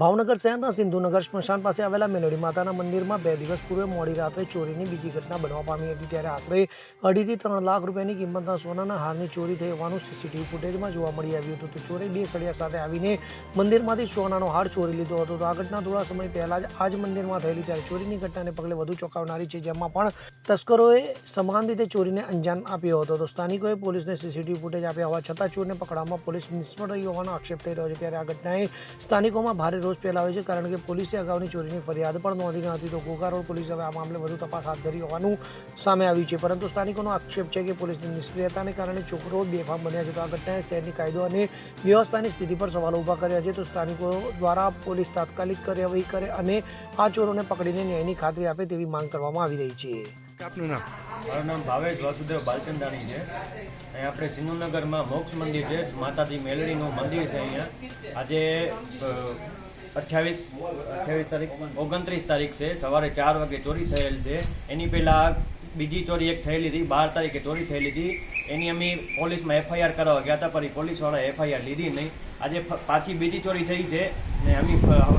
ભાવનગર શહેરના સિંધુનગર સ્મશાન પાસે આવેલા મેલડી માતાના મંદિરમાં બે દિવસ પૂર્વે મોડી રાત્રે ચોરીની બીજી ઘટના બનવા પામી હતી. ત્યારે આશરે અઢીથી ત્રણ લાખ રૂપિયાની કિંમતના સોનાના હારની ચોરી થઈ હોવાનું સીસીટીવી ફૂટેજમાં જોવા મળી આવ્યું હતું. તો ચોરે બે સળિયા સાથે આવીને મંદિરમાંથી સોનાનો હાર ચોરી લીધો હતો. તો આ ઘટના થોડા સમય પહેલા જ આ જ મંદિરમાં થયેલી ત્યારે ચોરીની ઘટનાને પગલે વધુ ચોંકાવનારી છે, જેમાં પણ તસ્કરોએ સમાન રીતે ચોરીને અંજામ આપ્યો હતો. તો સ્થાનિકોએ પોલીસને સીસીટીવી ફૂટેજ આપ્યા હોવા છતાં ચોરને પકડવામાં પોલીસ નિષ્ફળ રહી હોવાનો આક્ષેપ થઈ રહ્યો છે. ત્યારે આ ઘટનાએ સ્થાનિકોમાં ભારે રોષ ફેલાવે છે કારણ કે પોલીસે અગાઉની ચોરીની ફરિયાદ પણ નોંધી ન હતી. તો ઘોઘા રોડ પોલીસે હવે આ મામલે વધુ તપાસ હાથ ધરી હોવાનું સામે આવ્યું છે. પરંતુ સ્થાનિકોનો આક્ષેપ છે કે પોલીસની નિષ્ક્રિયતાને કારણે છોકરો બેફામ બન્યા છે. તો આ ઘટનાએ શહેરની કાયદો અને વ્યવસ્થાની સ્થિતિ પર સવાલો ઊભા કર્યા છે. તો સ્થાનિકો દ્વારા પોલીસ તાત્કાલિક કાર્યવાહી કરે અને આ ચોરોને પકડીને ન્યાયની ખાતરી આપે તેવી માંગ કરવામાં આવી રહી છે. આપનું નામ? મારું નામ ભાવેશ વાસુદેવ બાલચંદાણી છે. અહીં આપણે સિંધુનગરમાં મોક્ષ મંદિર છે. માતાજી મેલડીનું મંદિર છે અહીંયા. આજે અઠ્યાવીસ અઠ્યાવીસ તારીખ, ઓગણત્રીસ તારીખ છે. સવારે ચાર વાગે ચોરી થયેલ છે. એની પહેલાં બીજી ચોરી એક થયેલી હતી, બાર તારીખે ચોરી થયેલી હતી. એની અમે પોલીસમાં એફઆઈઆર કરાવવા ગયા હતા, પણ પોલીસવાળાએ એફઆઈઆર લીધી નહીં. આજે પાછી બીજી ચોરી થઈ છે ને અમે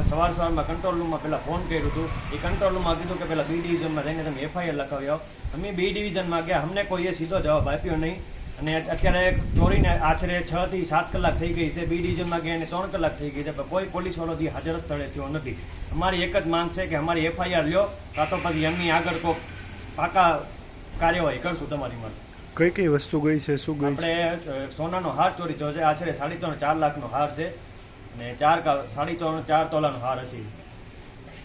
સવાર સવારમાં કંટ્રોલ રૂમમાં પહેલાં ફોન કર્યું હતું. એ કંટ્રોલ રૂમમાં કીધું કે પહેલાં બી ડિવિઝનમાં જઈને તમે એફઆઈઆર લખાવી આવો. અમે બી ડિવિઝનમાં ગયા, અમને કોઈએ સીધો જવાબ આપ્યો નહીં. અને અત્યારે ચોરીને આશરે છ થી સાત કલાક થઈ ગઈ છે. બી ડિવિઝનમાં ગયા એને ત્રણ કલાક થઈ ગઈ છે. પણ કોઈ પોલીસવાળો હજી હાજર સ્થળે થયો નથી. અમારી એક જ માંગ છે કે અમારી એફઆઈઆર લ્યો કાં તો પછી એમની આગળ કોઈ પાકા કાર્યવાહી કરશું તમારી માટે. કઈ કઈ વસ્તુ ગઈ છે? શું ગઈ આપણે સોનાનો હાર ચોરી થયો છે. આશરે સાડી ત્રણ ચાર લાખનો હાર છે. અને ચાર સાડી ત્રણ ચાર તોલાનો હાર હશે.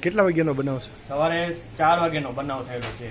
કેટલા વાગ્યાનો બનાવ છે? સવારે ચાર વાગ્યાનો બનાવ થયેલો છે.